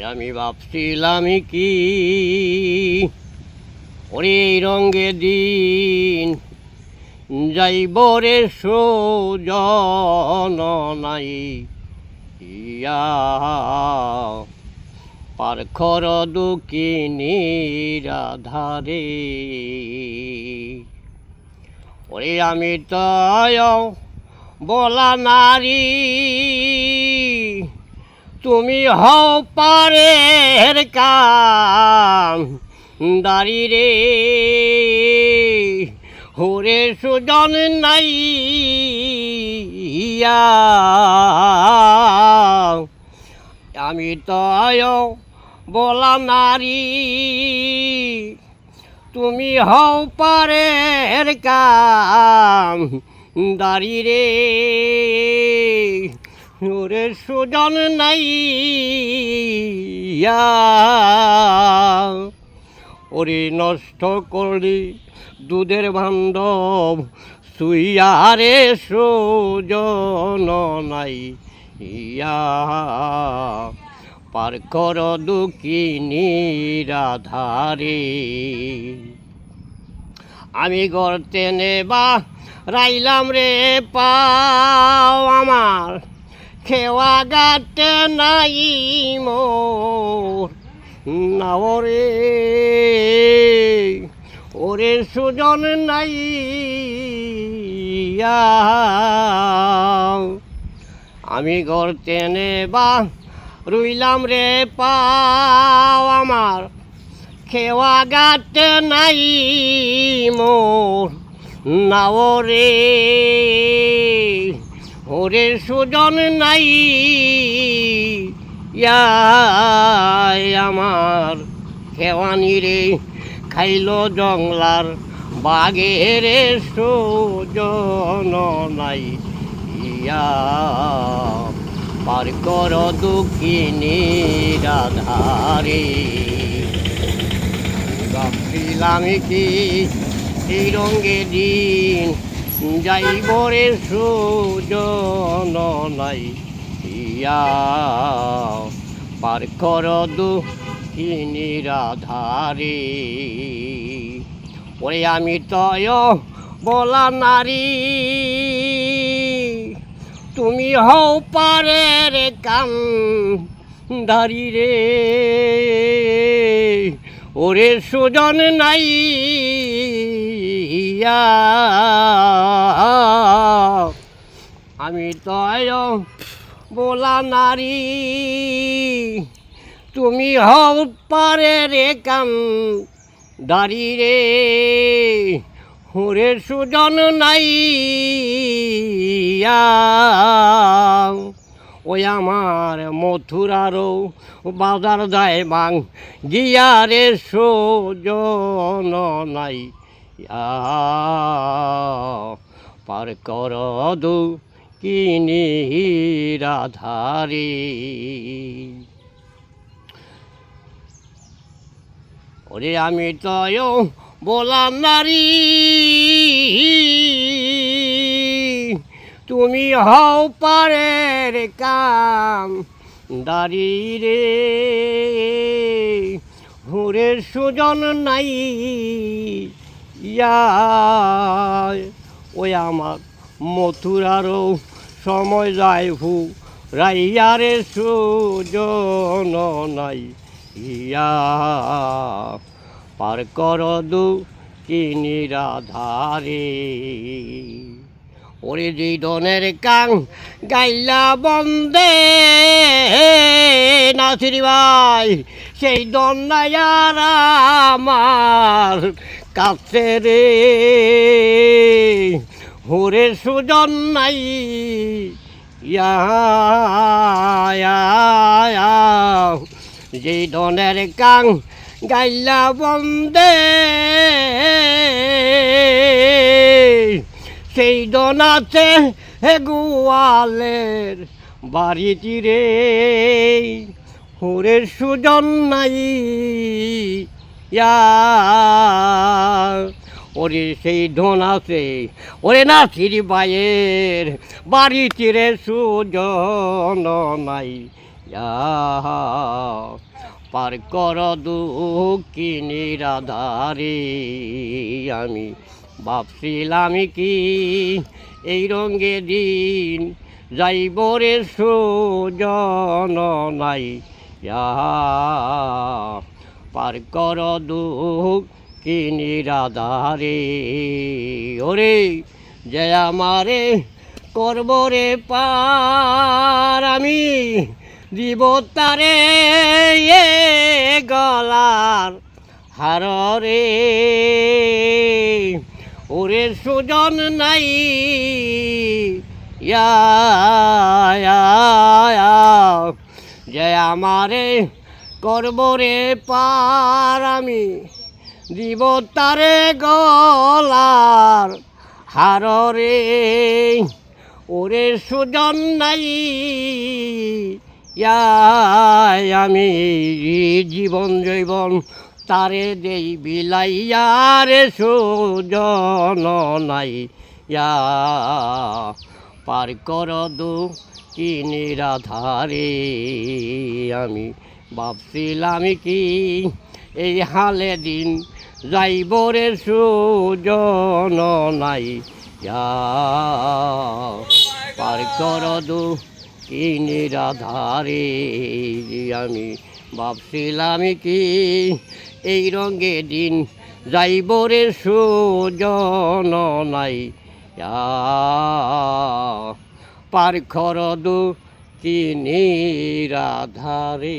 আমি ভাবছিলাম কি? ওরে রঙে দিন যাইব রে সোজন নাই। ইয়া পার খর দুঃখিনী রাধারে। ওরে আমি তয় বলা নারী তুমি হও পারের কাম। দাঁড়ি রে, হোরে সুজন নাই। আমি তয় বলা নারী। তুমি হও পারের কাম। দাঁড়ি রে ওরে সুজন নাই। ওরে নষ্ট করলি দুধের বান্ধব সুইয়ারে সুজন নাই। ইয়া। পার কর দুঃখিনী রাধারে। আমি গড়তে নেবা, রাইলাম রে পাও আমার। খেওয়া গাতে নাই মোর। নাও রে, ওরে সুজন নাই। আমি গড়তে নেবা রুইলাম রে পাও আমার। খেওয়া গাতে নাই মোর। নাও রে। ওরে সুজন নাই আমার খেওয়ানি রে, খাইল জংলার বাঘের সুজন নাই। ইয়া, পার কর দুঃখিনী রাধারে। ভাবছিলাম কি, এই রঙে দিন যাইব রে সুজন নাই, ইয়া পার কর দুঃখিনী রাধারে। ওরে আমি তয় বলা নারী, তুমি হও পারের কাম দাঁড়ি রে। ওরে সুজন নাই আমি তয় বোলা নারী, তুমি হও পারের কাম দাঁড়ি রে ওরে সুজন নাই। ওই আমার মথুরারও বাজার যায় বাং গিয়ারে সোজন নাই। পার কর দু কিনি রাধারে। ওরে আমি তয় বলাম নারী, তুমি হও পারের কাম দাঁড়ি রে। হুরের সুজন নাই ইয়া ওই আমার মথুরারও সময় যায় হু রাইয়ারে সুজন নাই। ইয়া, পার কর দু কিনি রাধারে। ওরে যে ডনের কাং গাইলা বন্দে। নাসিরি ভাই সেই ডন নায়ার আমার কাছে রে। হোরে সুজন নাই। যে ডনের কাং গাইলা বন্দে। সেই ডন আছে হে গোয়ালের বাড়িটি রে হোরের সুজন নাই। ওরে সেই ধন আছে, ওরে না সিরি বাইয়ের বাড়ি চিরে সুজন নাই। পার কর দুঃখিনী রাধারে, আমি ভাবছিলাম কি এই রঙে দিন যাইব রে সুজন নাই। ইয়া পার কর দুঃখিনী রাধারে ওরে যে আমারে করব রে পার আমি দিব তারে এ গলার হাররে ওরে সুজন নাই ইয়া, ইয়া, ইয়া। যে আমারে করব রে পার আমি। দিব তারে গলার হাররে। ওরে সুজন নাই আমি জীবন জৈবন তারে দেই বিলাইয়া রে সুজন নাই। পার কর দু কিনি রাধারে আমি। ভাবছিলাম কি, এই হালে দিন যাইব রে সুজন নাই। পার কর দু কিনি রাধারে। আমি ভাবছিলাম কি, এই রঙে দিন যাইব রে সুজন নাই। পার কর দু কিনি রাধারে।